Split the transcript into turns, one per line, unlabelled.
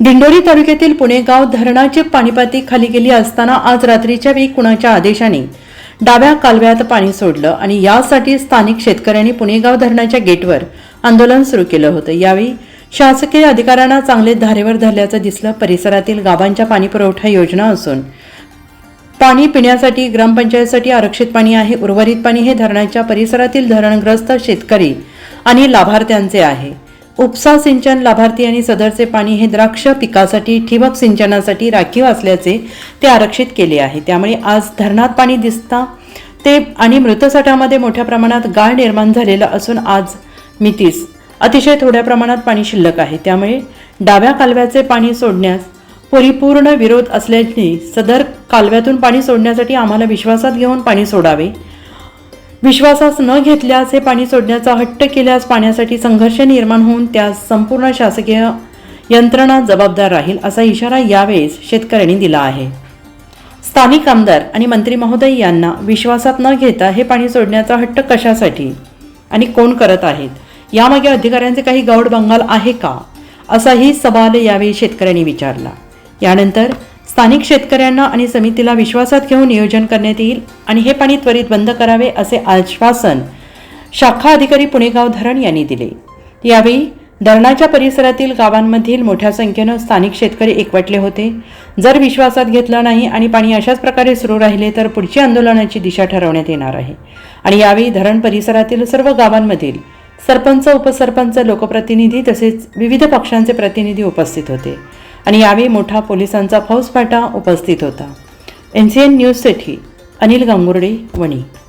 दिंडोरी तालुक्यातील पुणेगाव धरणाची पाणीपाती खाली गेली असताना आज रात्रीच्या वेळी कुणाच्या आदेशाने डाव्या कालव्यात पाणी सोडलं आणि यासाठी स्थानिक शेतकऱ्यांनी पुणेगाव धरणाच्या गेटवर आंदोलन सुरू केलं होतं. यावेळी शासकीय अधिकाऱ्यांना चांगले धारेवर धरल्याचं दिसलं. परिसरातील गावांच्या पाणीपुरवठा योजना असून पाणी पिण्यासाठी ग्रामपंचायतसाठी आरक्षित पाणी आहे. उर्वरित पाणी हे धरणाच्या परिसरातील धरणग्रस्त शेतकरी आणि लाभार्थ्यांचे आहे. उपसा सिंचन लाभार्थी आणि सदरचे पाणी हे द्राक्ष पिकासाठी ठिबक सिंचनासाठी राखीव असल्याचे ते आरक्षित केले आहे. त्यामुळे आज धरणात पाणी दिसता ते आणि मृतसाठ्यामध्ये मोठ्या प्रमाणात गाळ निर्माण झालेला असून आज मितीस अतिशय थोड्या प्रमाणात पाणी शिल्लक आहे. त्यामुळे डाव्या कालव्याचे पाणी सोडण्यास परिपूर्ण विरोध असल्याने सदर कालव्यातून पाणी सोडण्यासाठी आम्हाला विश्वासात घेऊन पाणी सोडावे विश्वासास न घेतल्यास हे पाणी सोडण्याचा हट्ट केल्यास पाण्यासाठी संघर्ष निर्माण होऊन त्यास संपूर्ण शासकीय यंत्रणा जबाबदार राहील असा इशारा यावेळेस शेतकऱ्यांनी दिला आहे. स्थानिक आमदार आणि मंत्री महोदय यांना विश्वासात न घेता हे पाणी सोडण्याचा हट्ट कशासाठी आणि कोण करत आहेत? यामागे अधिकाऱ्यांचे काही गौड बंगाल आहे का? असाही सवाल यावेळी शेतकऱ्यांनी विचारला. यानंतर स्थानिक शेतकऱ्यांना आणि समितीला विश्वासात घेऊन नियोजन करण्यात येईल आणि हे पाणी त्वरित बंद करावे असे आश्वासन शाखा अधिकारी पुणेगाव धरण यांनी दिले. यावेळी धरणाच्या परिसरातील गावांमधील मोठ्या संख्येनं स्थानिक शेतकरी एकवटले होते. जर विश्वासात घेतलं नाही आणि पाणी अशाच प्रकारे सुरू राहिले तर पुढची आंदोलनाची दिशा ठरवण्यात येणार आहे. आणि यावेळी धरण परिसरातील सर्व गावांमधील सरपंच उपसरपंच लोकप्रतिनिधी तसेच विविध पक्षांचे प्रतिनिधी उपस्थित होते. आणि यावेळी मोठा पोलिसांचा फौजफाटा उपस्थित होता. एन सी एन न्यूजसाठी अनिल गांगुर्डे वणी.